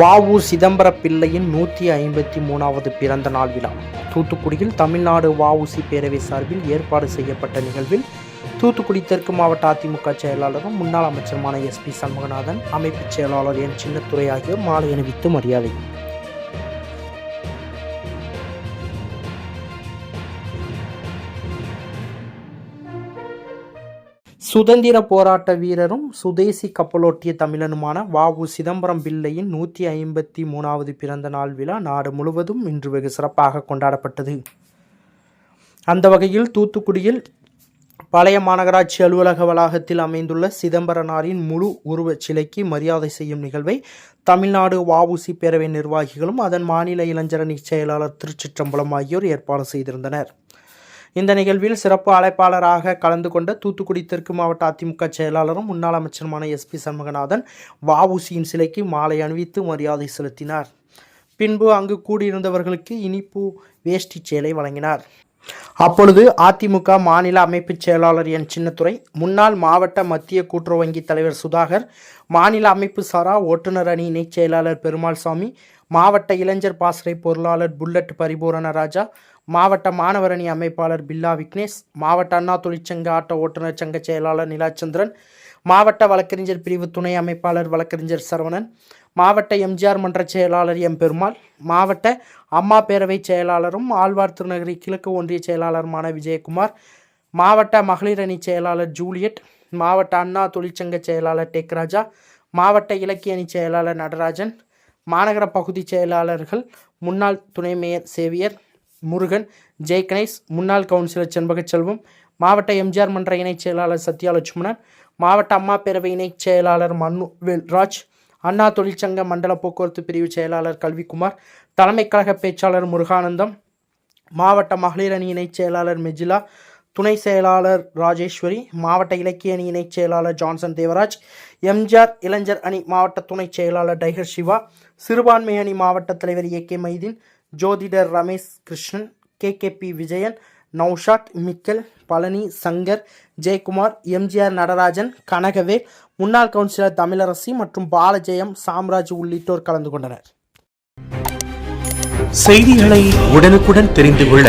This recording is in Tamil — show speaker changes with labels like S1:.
S1: வாவு சிதம்பர பிள்ளையின் நூற்றி ஐம்பத்தி மூணாவது பிறந்த நாள் விழா தூத்துக்குடியில் தமிழ்நாடு வஉசி பேரவை சார்பில் ஏற்பாடு செய்யப்பட்ட நிகழ்வில் தூத்துக்குடி தெற்கு மாவட்ட அதிமுக செயலாளரும் முன்னாள் அமைச்சருமான எஸ் பி சண்முகநாதன் அமைப்புச் செயலாளர் என் சின்னத்துறை ஆகியோர் மாலை அணிவித்து மரியாதை சுதந்திர போராட்ட வீரரும் சுதேசி கப்பலோட்டிய தமிழனுமான வாவு சிதம்பரம் பிள்ளையின் நூற்றி ஐம்பத்தி மூணாவது பிறந்த நாள் விழா நாடு முழுவதும் இன்று வெகு சிறப்பாக கொண்டாடப்பட்டது அந்த வகையில் தூத்துக்குடியில் பழைய மாநகராட்சி அலுவலக வளாகத்தில் அமைந்துள்ள சிதம்பரனாரின் முழு உருவச் சிலைக்கு மரியாதை செய்யும் நிகழ்வை தமிழ்நாடு வாவுசி பேரவை நிர்வாகிகளும் அதன் மாநில இளைஞரணி செயலாளர் திருச்சிற்றம்பலம் ஆகியோர் ஏற்பாடு செய்திருந்தனர் இந்த நிகழ்வில் சிறப்பு அழைப்பாளராக கலந்து கொண்ட தூத்துக்குடி தெற்கு மாவட்ட அதிமுக செயலாளரும் முன்னாள் அமைச்சருமான எஸ் பி சண்முகநாதன் வவுசியின் சிலைக்கு மாலை அணிவித்து மரியாதை செலுத்தினார் பின்பு அங்கு கூடியிருந்தவர்களுக்கு இனிப்பு வேஷ்டி சேலை வழங்கினார் அப்பொழுது அதிமுக மாநில அமைப்பு செயலாளர் என் சின்னத்துறை முன்னாள் மாவட்ட மத்திய கூட்டுறவு வங்கி தலைவர் சுதாகர் மாநில அமைப்பு சாரா ஓட்டுநர் அணி இணைச் செயலாளர் பெருமாள் சாமி மாவட்ட இளைஞர் பாசறை பொருளாளர் புல்லட் பரிபூரண ராஜா மாவட்ட மாணவர் அணி அமைப்பாளர் பில்லா விக்னேஷ் மாவட்ட அண்ணா தொழிற்சங்க ஆட்ட ஓட்டுநர் சங்க செயலாளர் நிலாச்சந்திரன் மாவட்ட வழக்கறிஞர் பிரிவு துணை அமைப்பாளர் வழக்கறிஞர் சரவணன் மாவட்ட எம்ஜிஆர் மன்ற செயலாளர் எம் பெருமாள் மாவட்ட அம்மா பேரவை செயலாளரும் ஆழ்வார் திருநகரி கிழக்கு ஒன்றிய செயலாளருமான விஜயகுமார் மாவட்ட மகளிர் அணி செயலாளர் ஜூலியட் மாவட்ட அண்ணா தொழிற்சங்க செயலாளர் டெக்ராஜா மாவட்ட இலக்கிய அணி செயலாளர் நடராஜன் மாநகர பகுதி செயலாளர்கள் முன்னாள் துணை மேயர் சேவியர் முருகன் ஜெய்கணேஷ் முன்னாள் கவுன்சிலர் செண்பகச்செல்வம் மாவட்ட எம்ஜிஆர் மன்ற இணைச் செயலாளர் சத்யாலட்சுமணன் மாவட்ட அம்மா பேரவை இணைச் செயலாளர் மன்னு வெல்ராஜ் அண்ணா தொழிற்சங்க மண்டல போக்குவரத்து பிரிவு செயலாளர் கல்விக்குமார் தலைமை கழக பேச்சாளர் முருகானந்தம் மாவட்ட மகளிர் அணி இணைச் செயலாளர் மெஜிலா துணை செயலாளர் ராஜேஸ்வரி மாவட்ட இலக்கிய அணி இணைச் செயலாளர் ஜான்சன் தேவராஜ் எம்ஜிஆர் இளைஞர் அணி மாவட்ட துணைச் செயலாளர் டைகர் சிவா சிறுபான்மை அணி மாவட்ட தலைவர் ஏ கே மைதீன் ஜோதிடர் Ramesh Krishnan K K P Vijayan Noushad Michael Palani Sankar Jayakumar MGR Natarajan கனகவே முன்னாள் கவுன்சிலர் தமிழரசி மற்றும் பாலஜெயம் சாம்ராஜ் உள்ளிட்டோர் கலந்து கொண்டனர் செய்திகளை உடனுக்குடன் தெரிந்து கொள்ள